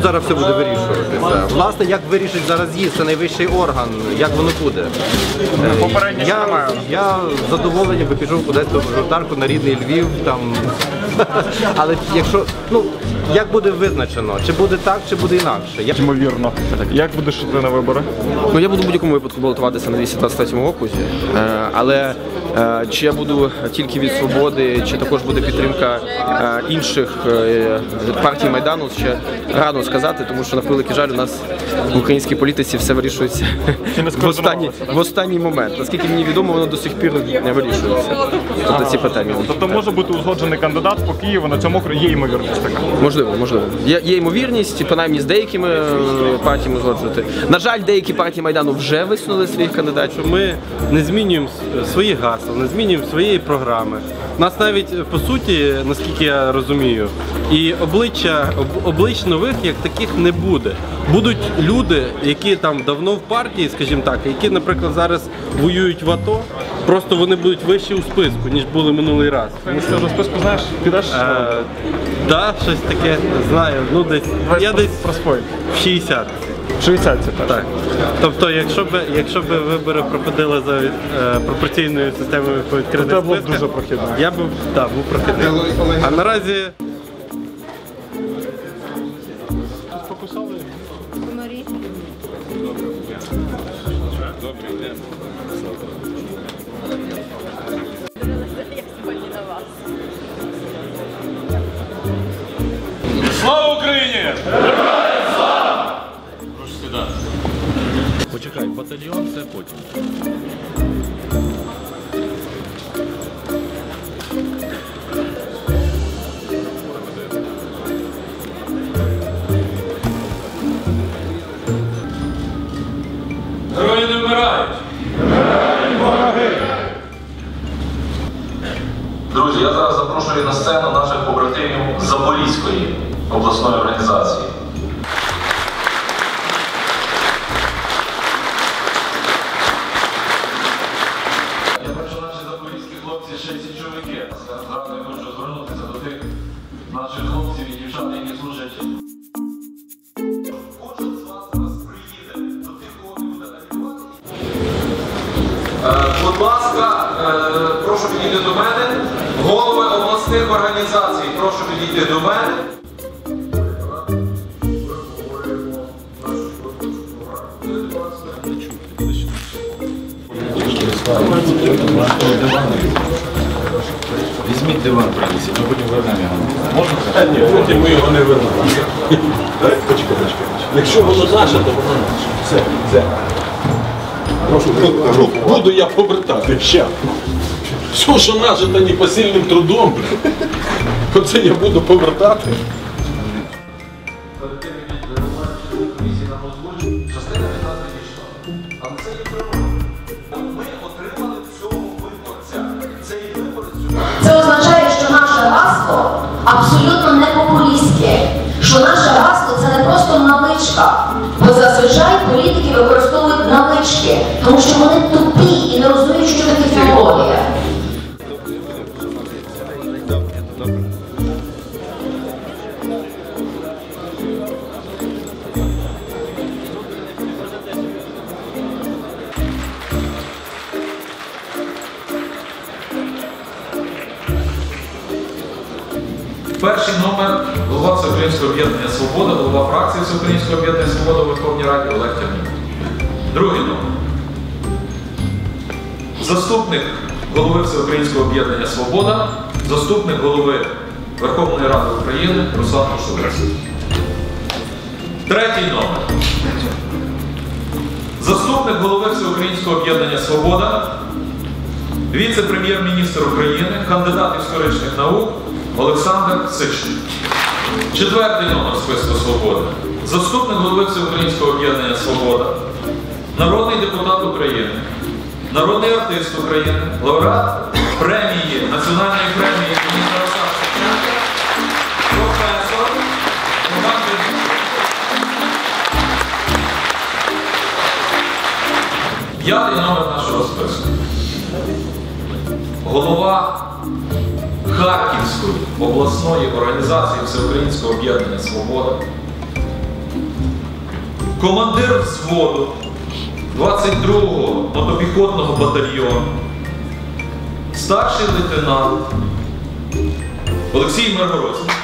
зараз все буде вирішуватися. Власне, як вирішить зараз з'їзд, це найвищий орган, як воно буде. Е, Попередньо я, я з задоволенням би пішов кудись до мажоритарку на рідний Львів. Там. Але якщо, ну, як буде визначено, чи буде так, чи буде інакше. Я Ймовірно. Як будеш йти на вибори? Ну я буду в будь-якому випадку балотуватися на 223 окрузі, Е, але е, чи я буду тільки від свободи, чи також буде підтримка е, інших е, партій майдану, ще рано сказати, тому що на превеликий жаль у нас в українській політиці все вирішується в останній, в останній момент. Наскільки мені відомо, воно до сих пір не вирішується. Тобто ці питання. Тобто може бути узгоджений кандидат по Києву на цьому окрузі. Є ймовірність така. Можливо, можливо. Є, є ймовірність, принаймні з деякими е, партіями узгоджувати. На жаль, деякі партії майдану вже висунули своїх кандидатів. ми не змінюємо с- свої гасла, не змінюємо своєї програми. У нас навіть е, по суті, наскільки я розумію, і обличчя об- облич нових як таких не буде. Будуть люди, які там давно в партії, скажімо так, які, наприклад, зараз воюють в АТО. Просто вони будуть вищі у списку, ніж були минулий раз. Ти що, до списку знаєш, підеш? Е, да, щось таке знаю. Ну десь я десь в 60. 60 це теж. Так. Тобто, якщо б якщо б вибори проходили за е, пропорційною системою по відкритих списках, дуже прохідно. Я б так, був прохідним. А наразі Почекай, батальйон це потім. Герої не вмирають! Друзі, я зараз запрошую на сцену наших побратимів Запорізької обласної організації. Ще ці чоловіки. Зразу я хочу звернутися до тих наших хлопців і дівчат, які служать. Кожен з вас приїде до тих, кого не буде Будь ласка, е, прошу підійти до мене. Голови обласних організацій, прошу підійти до мене. Візьміть диван, принесіть, ми потім вернемо його. Можна Ні, потім ми його не вернемо. Почекай, почекай. Якщо воно наше, то воно наше. Все, все. Прошу, буду я повертати. ще. Все, що нажито то непосильним трудом. Оце я буду повертати. Політики використовують навички, тому що вони тупі Перший номер голова Всеукраїнського об'єднання Свобода, голова фракції Всеукраїнського об'єднання Свобода у Верховній Раді Олег Тягнів. Другий номер. Заступник голови Всеукраїнського об'єднання Свобода, заступник голови Верховної Ради України Руслан Машулець. Третій номер. Заступник голови Всеукраїнського об'єднання Свобода, віце-прем'єр-міністр України, кандидат історичних наук Олександр Сичник. Четвертий номер списку Свобода. Заступник голови Всеукраїнського об'єднання Свобода, народний депутат України, народний артист України, лауреат премії, національної премії імені Тараса Шевченка, професор Роман. П'ятий номер нашого списку. Голова Харківської обласної організації Всеукраїнського об'єднання Свобода, командир взводу 22-го мотопіхотного батальйону, старший лейтенант Олексій Миргородський.